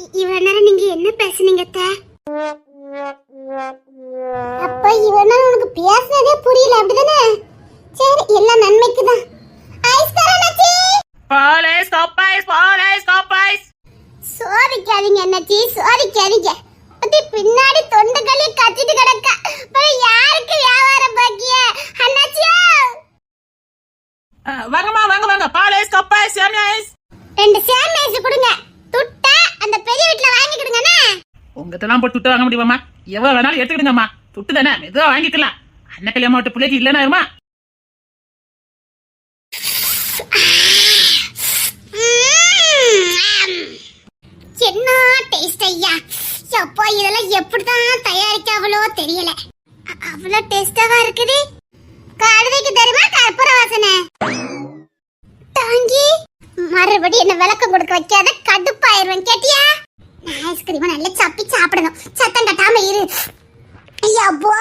இவ்வளவு நேரம் நீங்க என்ன பேசுனீங்க அத்தை? அப்ப இவ்வளவு நேரம் உனக்கு பேசுனதே புரியல அப்படிதானே? சரி எல்லாம் நன்மைக்கு தான் ஐஸ் தரேன் ice, police, stop ice. சோதிக்காதீங்க அண்ணாச்சி சோதிக்காதீங்க. அது பின்னாடி தொண்டுகளி கத்திட்டு கிடக்க. அப்புறம் யாருக்கு வியாபாரம் பாக்கிய? அண்ணாச்சியா! வாங்கம்மா வாங்க வாங்க. பாலேஸ் கப்பாய் சேமியாஸ் ரெண்டு சேம் ஐஸ் கொடுங்க. அந்த பெரிய வீட்ல வாங்கிக்கிடுங்கண்ணே உங்கத்தெல்லாம் போட்டு துட்டு வாங்க முடியுமாம்மா? எவ்வளவு வேணாலும் எடுத்துக்கிடுங்கம்மா. துட்டு தானே? மெதுவா வாங்கிக்கலாம். அண்ணன் கல்யாணம் விட்டு பிள்ளைக்கு இல்லைன்னா இருமா? என்ன டேஸ்ட் ஐயா? அப்பா இதெல்லாம் எப்படிதான் தயாரிக்காவளோ தெரியல. அ- அவ்வளவு டேஸ்டாவா இருக்குது? கழுதைக்கு தெரியுமா? கற்பூர வாசனை தாங்கி மறுபடி என்ன விளக்கம் கொடுக்க வைக்காத கடுப்பாயிருவேன் கேட்டியா? நான் ஐஸ்கிரீம் நல்லா சப்பி சாப்பிடணும். சத்தம் கட்டாம இரு. ஐயா அப்பா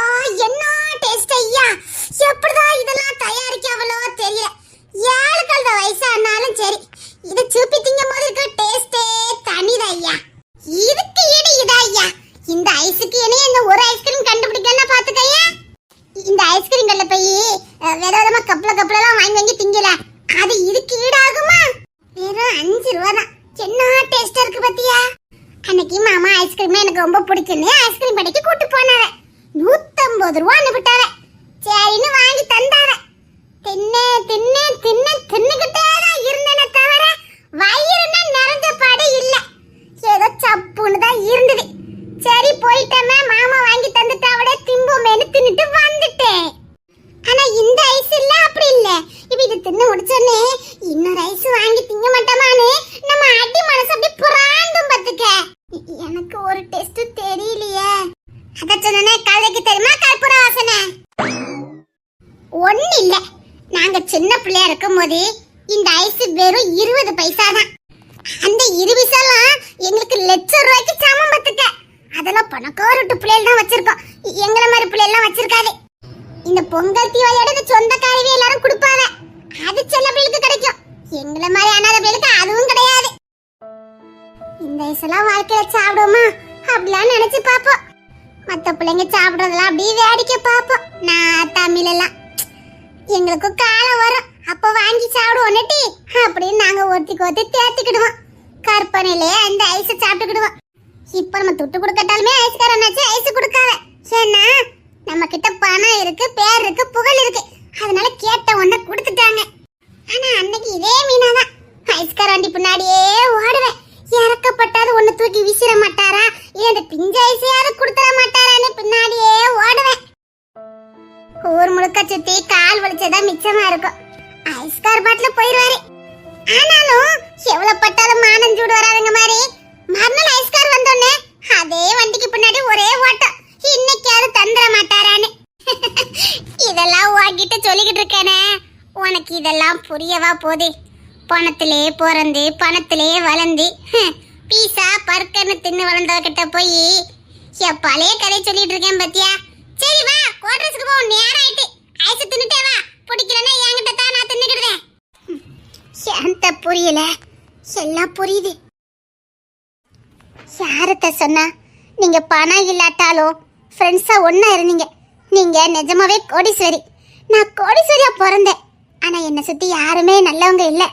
என்ன டேஸ்ட் ஐயா? எப்படிதான் இதெல்லாம் தயாரிக்காவளோ தெரியல. ஏழு கழுத வயசானாலும் சரி. இது சூப்பி திங்கும் போது இருக்க டேஸ்டே தனிதா ஐயா. இதுக்கு ஈடு இதா ஐயா? இந்த ஐஸுக்கு இணைய இந்த ஒரு ஐஸ்கிரீம் கண்டுபிடிக்கணும் பாத்துக்கையா இந்த ஐஸ்கிரீம் கல்ல போய் வித விதமா கப்பல கப்பலாம் வாங்கி வாங்கி திங்கல. அது இதுக்கு ஈடாகுமா? வெறும் அஞ்சு ரூபா தான் என்ன டேஸ்டா இருக்கு பாத்தியா? அன்னைக்கு மாமா ஐஸ்கிரீம் எனக்கு ரொம்ப பிடிக்குன்னு ஐஸ்கிரீம் கடைக்கு கூட்டு போனாவ நூத்தம்பது ரூபா அனுப்பிட்டாவ சரின்னு வாங்கி தந்தாவ தின்னு தின்னு தின்னு தின்னுகிட்டே தான் இருந்தேனே தவிர வயிறுனா நிறைஞ்ச பாடு இல்ல. ஏதோ சப்புன்னு தான் இருந்தது. சரி போயிட்டமே மாமா வாங்கி தந்துட்டாவட திம்போமேனு தின்னுட்டு வந்துட்டேன். ஆனா இந்த ஐஸ் இல்ல அப்படி இல்ல. இப்ப இது தின்னு முடிச்சோன்னே இன்னொரு ஐஸ் வாங்கி திங்க மாட்டோமான்னு நம்ம அடி மனசு அப்படி புராண்டும் பாத்துக்க எனக்கு ஒரு டெஸ்ட் தெரியலையே. அத சொன்னே கலைக்கு தெரியுமா கற்பூர வாசனை? ஒண்ணு இல்ல. நாங்க சின்ன பிள்ளையா இருக்கும் போது இந்த ஐஸ் வெறும் இருபது பைசா தான். அந்த இருவிசெல்லாம் எங்களுக்கு லட்சம் ரூபாய்க்கு சமம் பத்துக்க அதெல்லாம் பணக்கார பிள்ளைகள் தான் வச்சிருக்கோம். எங்களை மாதிரி பிள்ளைகள் வச்சிருக்காதே. இந்த பொங்கல் தீபாவளியோட சொந்தக்காரவே எல்லாரும் கொடுப்பாங்க. அது சில பிள்ளைகளுக்கு கிடைக்கும். எங்களை மாதிரி அனாத பிள்ளைக்கு அதுவும் கிடையாது. இந்த வயசுலாம் வாழ்க்கையில சாப்பிடுவோமா? அப்படிலாம் நினைச்சு பாப்போம் மத்த பிள்ளைங்க சாப்பிடுறதெல்லாம் அப்படியே வேடிக்கை பார்ப்போம். நான் தமிழ் எல்லாம் எங்களுக்கும் காலம் வரும். அப்ப வாங்கி சாப்பிடுவோம் நெட்டி அப்படின்னு நாங்க ஒருத்திக்கு ஒருத்தி தேத்துக்கிடுவோம். கற்பனையிலே அந்த ஐஸை சாப்பிட்டுக்கிடுவோம். இப்ப நம்ம துட்டு கொடுக்கட்டாலுமே ஐஸ்காரனாச்சு ஐஸ் கொடுக்காத. ஏன்னா நம்ம கிட்ட பணம் இருக்கு பேர் இருக்கு புகழ் இருக்கு. அதனால கேட்ட ஒண்ண கொடுத்துட்டாங்க. ஆனா அன்னைக்கு இதே மீனாதான். ஐஸ்காராண்டி பின்னாடியே ஓடுவேன். இறக்கப்பட்டாது ஒண்ணு தூக்கி வீசிட மாட்டாரா? இல்ல இந்த பிஞ்ச ஐசையாவது கொடுத்துட மாட்டாரான்னு பின்னாடியே ஓடுவேன். ஊர் முழுக்க சுத்தி கால் வலிச்சதா மிச்சமா இருக்கும். ஐஸ்கார் பாட்டுல போயிருவாரு. ஆனாலும் எவ்வளவு பட்டாலும் மானம் சூடு வராதுங்க மாதிரி மறுநாள் ஐஸ்கார் வந்தோடனே அதே வண்டிக்கு பின்னாடி ஒரே ஓட்டம். எப்படியாவது தந்துட மாட்டாரான்னு. இதெல்லாம் உன்கிட்ட சொல்லிக்கிட்டு இருக்கேனே. உனக்கு இதெல்லாம் புரியவா போதே. பணத்திலே பிறந்து பணத்திலே வளர்ந்து. ஹம், பீஸா பர்க்கர்னு தின்னு வளர்ந்தவர்கிட்ட போய் என் பழைய கதை சொல்லிட்டு இருக்கேன் பத்தியா? சரி வா கோட்ரஸ்க்கு போ நேரம் ஆயிட்டு ஐஸ் தின்னுட்டே வா. பிடிக்கலன்னா என்கிட்ட தான் நான் தின்னுக்கிடுவேன். சாந்த புரியல. எல்லாம் புரியுது. யாரத்த சொன்னா நீங்க பணம் இல்லாட்டாலும் ஃப்ரெண்ட்ஸாக ஒன்றா இருந்தீங்க. நீங்கள் நிஜமாவே கோடீஸ்வரி. நான் கோடீஸ்வரியாக பிறந்தேன். ஆனால் என்னை சுற்றி யாருமே நல்லவங்க இல்லை.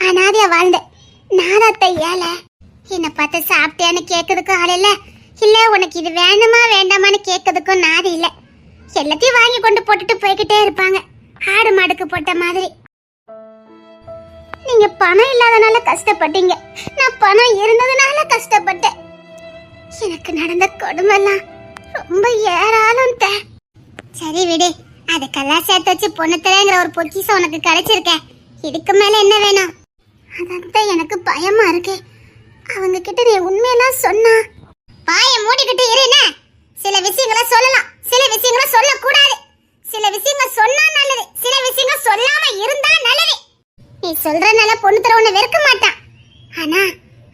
அனாதையாக வாழ்ந்தேன். நாதாத்த ஏழை என்னை பார்த்து சாப்பிட்டியான்னு கேட்கறதுக்கும் ஆள் இல்லை. இல்லை உனக்கு இது வேணுமா வேண்டாமான்னு கேட்கறதுக்கும் நாதி இல்லை. எல்லாத்தையும் வாங்கி கொண்டு போட்டுட்டு போய்கிட்டே இருப்பாங்க. ஆடு மாடுக்கு போட்ட மாதிரி. நீங்க பணம் இல்லாதனால கஷ்டப்பட்டீங்க. நான் பணம் இருந்ததுனால கஷ்டப்பட்டேன். எனக்கு நடந்த கொடுமைலாம் ரொம்ப ஏராளம் தே. சரி விடு. அதுக்கெல்லாம் சேர்த்து வச்சு பொண்ணுத்தலைங்கிற ஒரு பொக்கிசம் உனக்கு கிடைச்சிருக்க. இதுக்கு மேல என்ன வேணும்? அதான் எனக்கு பயமா இருக்கு. அவங்க கிட்ட நீ உண்மையெல்லாம் சொன்னா. பாய மூடிக்கிட்டு இரு சில விஷயங்களை சொல்லலாம். சில விஷயங்களை சொல்லக்கூடாது. சில விஷயங்கள் சொன்னா நல்லது. சில விஷயங்கள் சொல்லாம இருந்தா நல்லது. நீ சொல்றனால பொண்ணு தர உன்னை வெறுக்க மாட்டான். ஆனா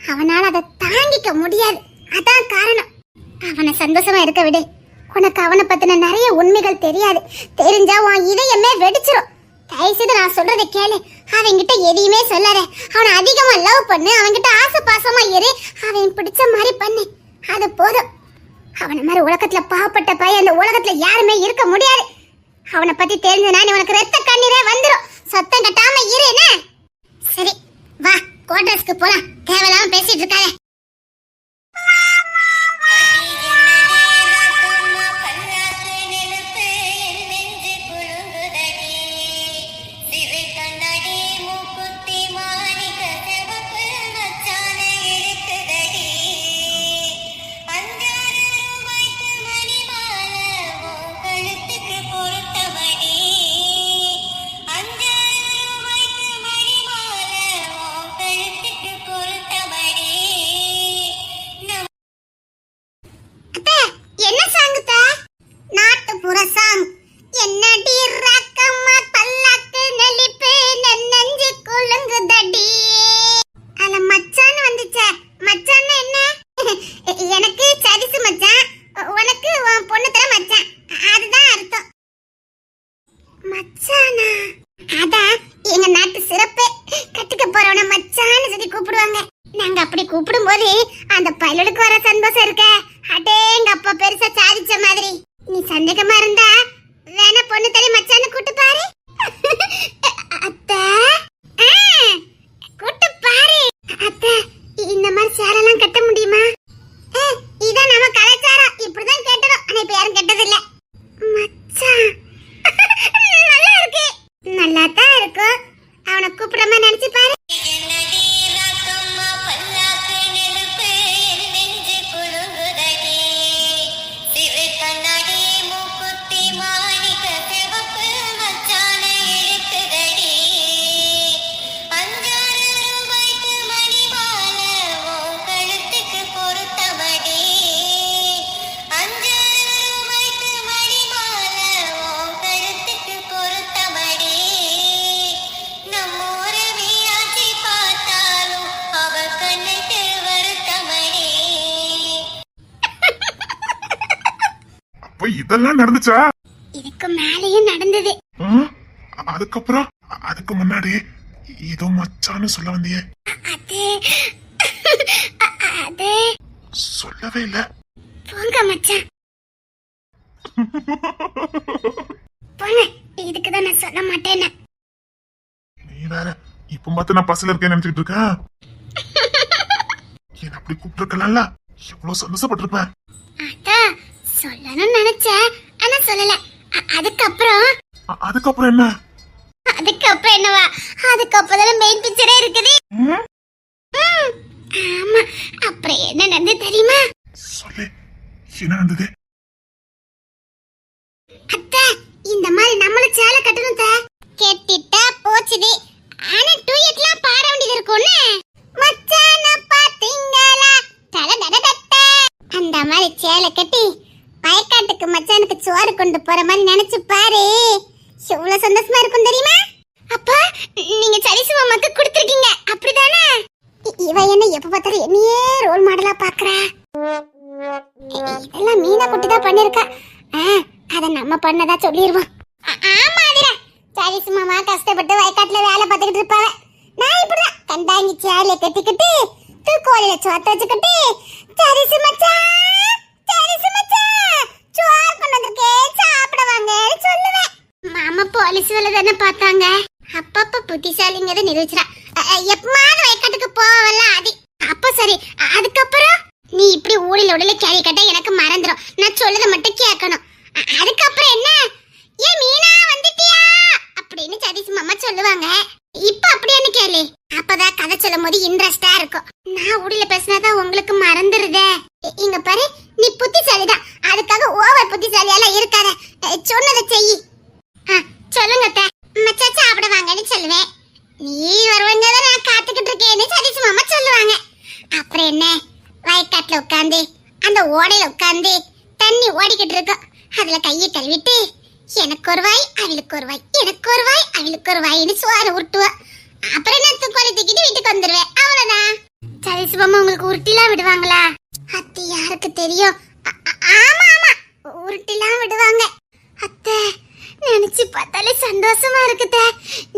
அவனால அதை தாங்கிக்க முடியாது. அதான் காரணம். அவனை சந்தோஷமா இருக்க விடு. உனக்கு அவனை பத்தின நிறைய உண்மைகள் தெரியாது. தெரிஞ்சா உன் இதயமே வெடிச்சிரும். தயவுசெய்து நான் சொல்றதை கேளு. அவன்கிட்ட எதையுமே சொல்லாத. அவனை அதிகமா லவ் பண்ணு. அவன்கிட்ட ஆசை பாசமா இரு. அவன் பிடிச்ச மாதிரி பண்ணு. அது போதும். அவனை மாதிரி உலகத்துல பாவப்பட்ட பையன் அந்த உலகத்துல யாருமே இருக்க முடியாது. அவனை பத்தி தெரிஞ்சனா நீ உனக்கு ரத்த கண்ணீரே வந்துடும் சத்தம் கட்டாம இரு என்ன? சரி வா குவார்டர்ஸ்க்கு போலாம். தேவையில்லாம பேசிட்டு இருக்காத. நாங்க அப்படி கூப்பிடும் போது அந்த பையலுக்கு வர சந்தோஷம் இருக்க. அடே எங்க அப்பா பெருசா சாதிச்ச மாதிரி. நீ சந்தேகமா இருந்தா வேணா பொண்ணு தலை மச்சான்னு கூட்டு பாரு. அத்தை? ஆ, கூட்டு பாரு. அத்தை இந்த மாதிரி சேரெல்லாம் கட்ட முடியுமா? ஏ, இதான் நம்ம கலாச்சாரம். இப்படிதான் கேட்டோம் ஆனா இப்ப யாரும் கேட்டதில்ல. மச்சான். நல்லா இருக்கு. நல்லா தான் இருக்கும். அவனை கூப்பிடுற மாதிரி நினைச்சு பாரு. இதெல்லாம் நடந்துச்சா? இதுக்கு மேலேயும் நடந்தது? அதுக்கப்புறம்? அதுக்கு முன்னாடி ஏதோ மச்சான்னு சொல்ல வந்தியே. சொல்லவே இல்ல. போங்க மச்சான். போங்க இதுக்கு தான் நான் சொல்ல மாட்டேன்னு. நீ வேற இப்ப பார்த்து நான் பஸ்ல இருக்கேன்னு நினைச்சிட்டு இருக்கேன் என்ன அப்படி கூப்பிட்டுருக்கலாம்ல? எவ்வளவு சந்தோஷப்பட்டிருப்பேன். அதான். சொல்லணும்னு நினைச்சேன். ஆனா சொல்லல. அதுக்கப்புறம்? அதுக்கப்புறம் என்ன? அதுக்கப்புறம் என்னவா? அதுக்கப்புறம் தானே மெயின் பிக்சரே இருக்குது. ஆமா. அப்புறம் என்ன நடந்தது தெரியுமா? சொல்லு. என்ன நடந்தது? அத்தை இந்த மாதிரி நம்மளும் சேலை கட்டணும் தே கெட்டிட்டா போச்சுது ஆனா டூயட்லாம் பாட வேண்டியது இருக்கும்னு. மச்சான பாத்தீங்களா? தல தட தட்ட. அந்த மாதிரி சேலை கட்டி வயக்காட்டுக்கு மச்சானுக்கு சோறு கொண்டு போற மாதிரி நினைச்சு பாரு. எவ்வளவு சந்தோஷமா இருக்கும் தெரியுமா? அப்பா நீங்க சரிசு மாமாக்கு கொடுத்துருக்கீங்க. அப்படிதானே? இவ என்ன எப்ப பார்த்தாலும் என்னையே ரோல் மாடலா பாக்குறா இதெல்லாம் மீனா குட்டி தான் பண்ணிருக்கா. ஆ, அத நம்ம பண்ணதா சொல்லிடுவோம் ஆமா அதிரா. சரிசு மாமா கஷ்டப்பட்டு வயக்காட்டுல வேலை பார்த்துக்கிட்டு இருப்பாங்க நான் இப்படிதான் கண்டாங்கி சேலையை கட்டிக்கிட்டு தூக்கோலையில சோத்த வச்சுக்கிட்டு சரிசு மச்சான். சரி சுமச்சான் சோறு கொண்டு வந்திருக்கேன் சொல்லுவேன். மாமா போலீஸ் வேலை தானே பார்த்தாங்க. அப்பப்ப புத்திசாலிங்கிறத நிரூபிச்சிரா. எப்பமாவது வயக்காட்டுக்கு போவல்ல அது அப்ப சரி அதுக்கப்புறம்? நீ இப்படி ஊழில உடல கேள்வி கேட்டா எனக்கு மறந்துடும் நான் சொல்லத மட்டும் கேட்கணும். அதுக்கப்புறம் என்ன? ஏ மீனா வந்துட்டியா? அப்படின்னு சதீஷ் மாமா சொல்லுவாங்க. இப்ப அப்படியான்னு கேளு. அப்பதான் கதை சொல்லும் போது இன்ட்ரெஸ்டா இருக்கும். நான் ஊழில பேசினாதான் உங்களுக்கு மறந்துருதே. இங்க பாரு நீ புத்திசாலிதான். அதுக்காக ஓவர் புத்திசாலியெல்லாம் இருக்காத. சொன்னதை செய். சொல்லுங்க அத்தை. மச்சா சாப்பிட வாங்கன்னு சொல்லுவேன். நீ வருவங்க நான் காத்துக்கிட்டு இருக்கேன்னு சதீஷ் மாமா சொல்லுவாங்க. அப்புறம் என்ன? வயக்காட்டுல உட்காந்து அந்த ஓடையில உட்காந்து தண்ணி ஓடிக்கிட்டு இருக்கும். அதுல கையை தழுவிட்டு எனக்கு ஒரு வாய் அவளுக்கு ஒரு வாய் எனக்கு ஒரு வாய் அவளுக்கு ஒரு வாயின்னு சோறு உருட்டுவா. அப்புறம் என்ன துப்பாளி தூக்கிட்டு வீட்டுக்கு வந்துருவேன். அவ்வளவுதான். சரி சிவமா உங்களுக்கு உருட்டிலாம் விடுவாங்களா? அத்தி யாருக்கு தெரியும்? ஆமா ஆமா. உருட்டிலாம் விடுவாங்க. அத்தை நினைச்சு பார்த்தாலே சந்தோஷமா இருக்குதே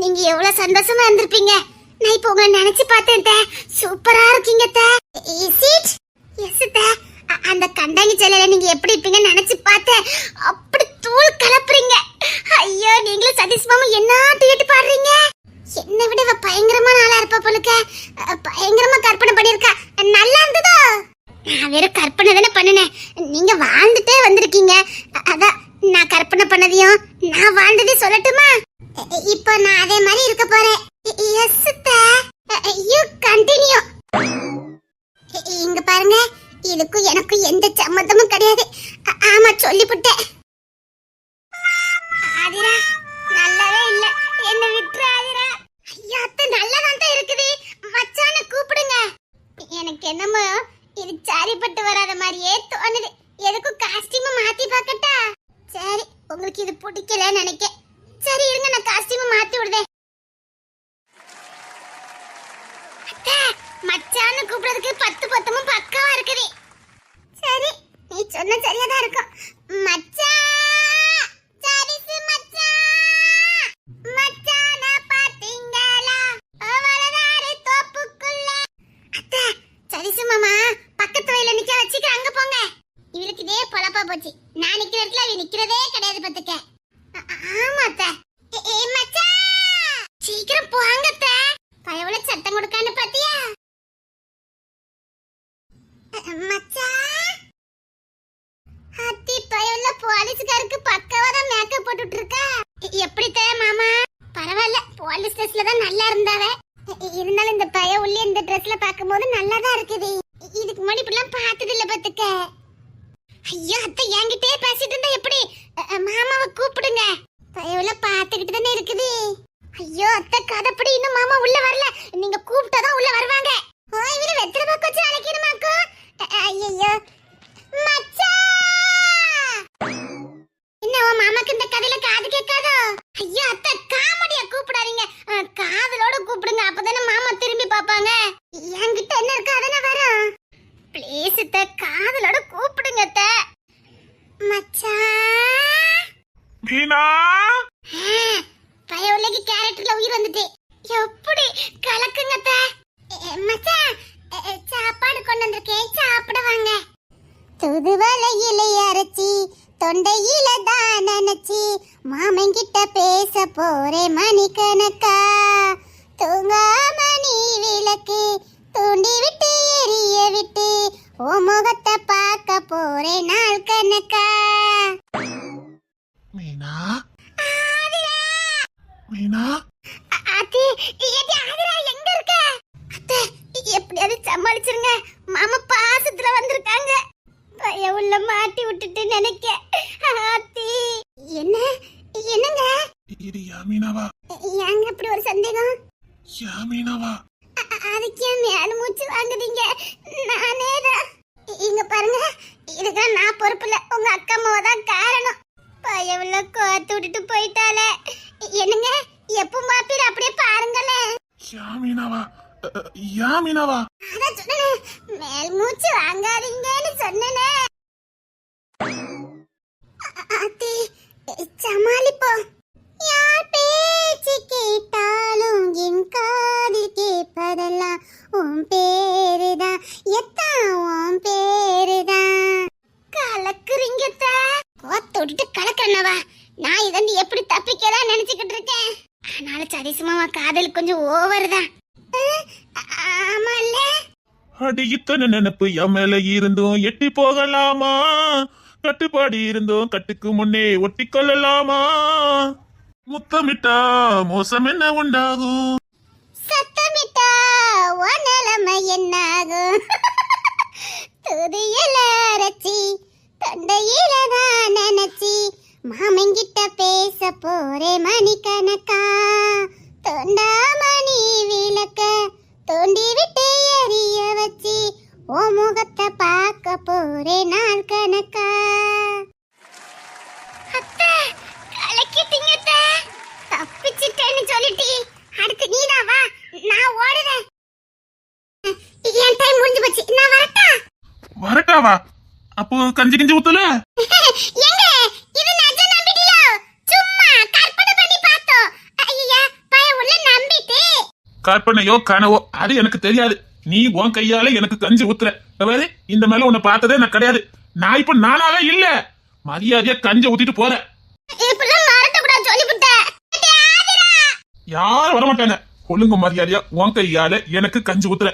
நீங்க எவ்வளவு சந்தோஷமா இருந்திருப்பீங்க. நான் இப்போ உங்களை நினைச்சு பார்த்தேன் தே. சூப்பரா இருக்கீங்க தே. Is yes they. அந்த கண்டாங்கி சிலையில நீங்க எப்படி இருப்பீங்கன்னு நினைச்சு பார்த்தேன். அப்படி தூள் கலப்புறீங்க. ஐயோ நீங்களும் சதீஷ் மாமா என்ன டிக்கெட் பாடுறீங்க? என்னை விட இவ பயங்கரமான ஆளா இருப்பா போலுக்க. பயங்கரமா கற்பனை பண்ணிருக்கா. நல்லா இருந்ததோ? நான் வெறும் கற்பனை தானே பண்ணினேன் நீங்க வாழ்ந்துட்டே வந்திருக்கீங்க. அதான் நான் கற்பனை பண்ணதையும் நான் வாழ்ந்ததே சொல்லட்டுமா? இப்போ நான் அதே மாதிரி இருக்க போறேன். எஸ் யூ கண்டினியூ இங்க பாருங்க. இதுக்கும் எனக்கும் எந்த சம்மந்தமும் கிடையாது. ஆமா சொல்லிவிட்டேன் தோணுது எதுக்கும் காஸ்டியூமை மாத்தி பார்க்கட்டா? சரி உங்களுக்கு இது பிடிக்கல நினைக்க சரி இருங்க நான் காஸ்டியூமை மாத்தி விடுதேன் மச்சான்னு கூப்பிடுறதுக்கு பத்து பத்தமும் பக்கவா இருக்குது. சரி நீ சொன்ன சரியாதான் இருக்கும். மச்சான் சரிசு மச்சான் மச்சான பாத்தீங்களா அவளதாரு தோப்புக்குள்ள அத்தை சரிசு மாமா பக்கத்து வயல நிக்க வச்சுக்க அங்க போங்க இவளுக்கு இதே பொழப்பா போச்சு நான் நிக்கிற இடத்துல அவ நிக்கிறதே கிடையாது பாத்துக்க ஆ- ஆமா அத்தை ஏ- ஏய் மச்சான் சீக்கிரம் போங்க அத்தை பயவுல சத்தம் கொடுக்கான்னு பாத்தியா அ- மச்சான் அத்தி பயவுல போலீஸ்காருக்கு பக்காவா தான் மேக்கப் இருக்க. எப்படி தே மாமா? பரவாயில்ல போலீஸ் ட்ரெஸ்ல தான் நல்லா இருந்தாவ. இருந்தாலும் இந்த பய உள்ளே இந்த ட்ரெஸ்ல பாக்கும்போது நல்லா தான் இருக்குது. இதுக்கு முன்னாடி இப்படிலாம் பார்த்தது இல்ல பாத்துக்க ஐயோ அத்தை என்கிட்டயே பேசிட்டு இருந்தா எப்படி? மாமாவை கூப்பிடுங்க. பயவுல பாத்துக்கிட்டு தானே இருக்குது. ஐயோ அத்தை கதைப்படி இன்னும் மாமா உள்ள வரல. நீங்க கூப்பிட்டாதான் உள்ள வருவாங்க. இவரு வெத்திரமா பாக்கு நாளைக்கு அழைக்கணுமாக்கோ ஐயோ மச்சான் என்ன உன் மாமாக்கு இந்த கதையில காது கேட்காதோ ஐயோ அத்தை காமெடியா கூப்பிடாதீங்க அஹ், காதலோட கூப்பிடுங்க அப்பதானே மாமா திரும்பி பாப்பாங்க என்கிட்ட என்ன இருக்கு அதானே வரும் ப்ளீஸ் அத்தை காதலோட கூப்பிடுங்க அத்தை மச்சான் மீனா பயவுலகி கேரக்டர்ல உயிர் வந்துட்டு எப்படி கலக்குங்க அத்தை. எ, மச்சான் எ, எ, சாப்பாடு கொண்டு வந்திருக்கேன் சாப்பிட வாங்க துதுவலையில அரைச்சி தொண்டையில தான் நினைச்சி மாமன் கிட்ட பேச போறேன் மணிக்கணக்கா தூங்காம நீ விளக்கு தூண்டி விட்டு எரிய விட்டு ஓ முகத்தை பார்க்க போறேன் நாள் கணக்கா. மீனா? மீனா? அது ஆதிரா எங்க இருக்க? அத்தை எப்படியாவது சமாளிச்சிருங்க? மாமா பாசத்துல வந்திருக்காங்க. பய உள்ள மாட்டி விட்டுட்டு நினைக்க. ஆத்தி. என்ன? என்னங்க? இது யா மீனாவா ஏங்க இப்படி ஒரு சந்தேகம்? யா மீனாவா அ- அ- அதுக்கு மேல மூச்சு வாங்குதீங்க நானே தான் இங்க பாருங்க. இதுக்கெல்லாம் நான் பொறுப்பு இல்ல. உங்க அக்கா அம்மாவை தான் காரணம். பயவுள்ள கோத்து விட்டுட்டு போயிட்டாலே. என்னங்க? எப்போ பாப்பீர் அப்படியே பாருங்களேன். யா மீனாவா அ, அ, யா மீனாவா? மேல் மூச்சு வாங்காதீங்கன்னு சொன்னேனே. அத்தி, சமாளிப்போம் யார் பேச்சு கேட்டாலும் என் காதில் கேட்பதெல்லாம் உன் பேருதான் எத்தா உன் பேருதான் கலக்குறீங்க கோத்தோட்டு கலக்கிறனவா நான் இதந்து எப்படி தப்பிக்கலாம் நினைச்சுக்கிட்டு இருக்கேன் ஆனால சதீசுமாவா காதல் கொஞ்சம் ஓவர் தான் ஆமா இல்ல அடி இத்தனை நினப்பு என் மேல இருந்தும் எட்டி போகலாமா? கட்டுப்பாடு இருந்தும் கட்டுக்கு முன்னே ஒட்டி கொள்ளலாமா முத்தமிட்டா மோசம் என்ன உண்டாகும்? சத்தமிட்டா உன் நிலைமை என்னாகும்? துதியில அரைச்சி தொண்டையில தான் நினைச்சி மாமங்கிட்ட பேச போறே மணிக்கணக்கா தொண்டாமணி விளக்க தோண்டி விட்டு வச்சு ஓ முகத்தை பார்க்க போறே நாள் கணக்கா? அத்தை கலக்கிட்டீங்க அத்தை. தப்பிச்சிட்டேன்னு சொல்லிட்டி. அடுத்து நீதான் வா நான் ஓடுறேன். என் டைம் முடிஞ்சு போச்சு நான் வரட்டா? வரட்டாவா? அப்போ கஞ்சி கிஞ்சி ஊத்தல எங்க இது நிஜம் நம்பிட்டீங்களோ சும்மா கற்பனையோ கனவோ அது எனக்கு தெரியாது. நீ உன் கையால எனக்கு கஞ்சி ஊத்துற. பாரு, இந்த மேல உன்னை பார்த்ததே நான் கிடையாது. நான் இப்ப நானாவே இல்ல. மரியாதையா கஞ்சி ஊத்திட்டு போறேன் யாரும் வரமாட்டாங்க. ஒழுங்கு மரியாதையா உன் கையால எனக்கு கஞ்சி ஊத்துற.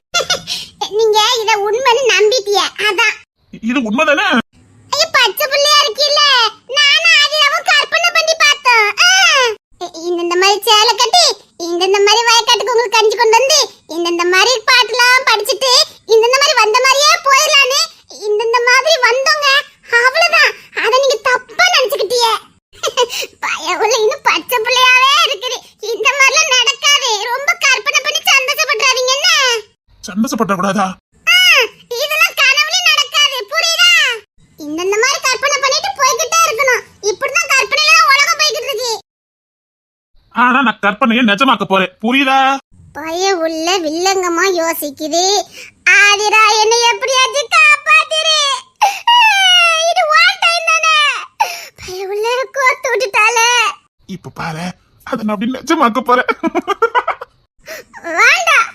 நீங்க இத உண்மைன்னு நம்பிட்டிய அதான். இது உண்மைதானே? ஐயோ பச்சை புள்ளையா இருக்கீல்ல. நானும் ஆதிராவும் கற்பனை பண்ணி பார்த்தோம். ஆ. இந்த இந்த மாதிரி சேலை கட்டி இந்தந்த மாதிரி வயக்காட்டுக்கு உங்களுக்கு கஞ்சி கொண்டு வந்து இந்தந்த மாதிரி பாட்டுலாம் படிச்சுட்டு இந்தந்த மாதிரி வந்த மாதிரியே போயிடலான்னு இந்தந்த மாதிரி வந்தோங்க. அவ்வளவுதான். அத நீங்க தப்பா நினைச்சுக்கிட்டீங்க பயவுல இன்னும் பச்சை பிள்ளையாவே இருக்குது. இந்த மாதிரிலாம் நடக்காது. ரொம்ப கற்பனை பண்ணி சந்தோஷப்படுறாதீங்க என்ன? சந்தோஷப்படக்கூடாதா கூடாதா ஆ, இதெல்லாம் கனவுலயும் நடக்காது புரியுதா இந்தந்த மாதிரி கற்பனை பண்ணிட்டு போய்கிட்டே இருக்கணும் இப்படிதான் கற்பனையில தான் உலகம் போய்கிட்டு இருக்கு ஆனா நான் கற்பனையை நிஜமாக்க போறேன். புரியுதா? பய உள்ள வில்லங்கமா யோசிக்குது. ஆதிரா என்னை எப்படியாச்சும் காப்பாத்திரு. இது ஒன் டைம் தானே. பய உள்ள கோத்து விட்டுட்டாலே. இப்ப பாரு அதை நான் அப்படி நிஜமாக்க போறேன். வேண்டாம்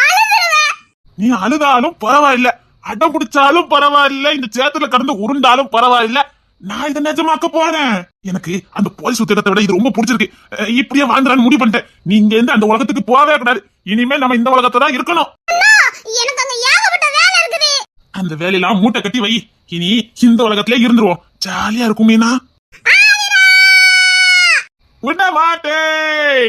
அழுதுருவேன் நீ அழுதாலும் பரவாயில்ல. அடம் பிடிச்சாலும் பரவாயில்ல. இந்த சேத்துல கடந்து உருண்டாலும் பரவாயில்ல. நான் இதை நிஜமாக்க போறேன். எனக்கு அந்த போலீஸ் உத்திரத்தை விட இது ரொம்ப பிடிச்சிருக்கு. இப்படியே வாழ்ந்துடான்னு முடிவு பண்ணிட்டேன். நீ இங்க இருந்து அந்த உலகத்துக்கு போகவே கூடாது. இனிமே நம்ம இந்த உலகத்தை தான் இருக்கணும். அந்த வேலையெல்லாம் மூட்டை கட்டி வை. இனி இந்த உலகத்திலே இருந்துருவோம். ஜாலியா இருக்கும் மீனா. விட மாட்டேன்.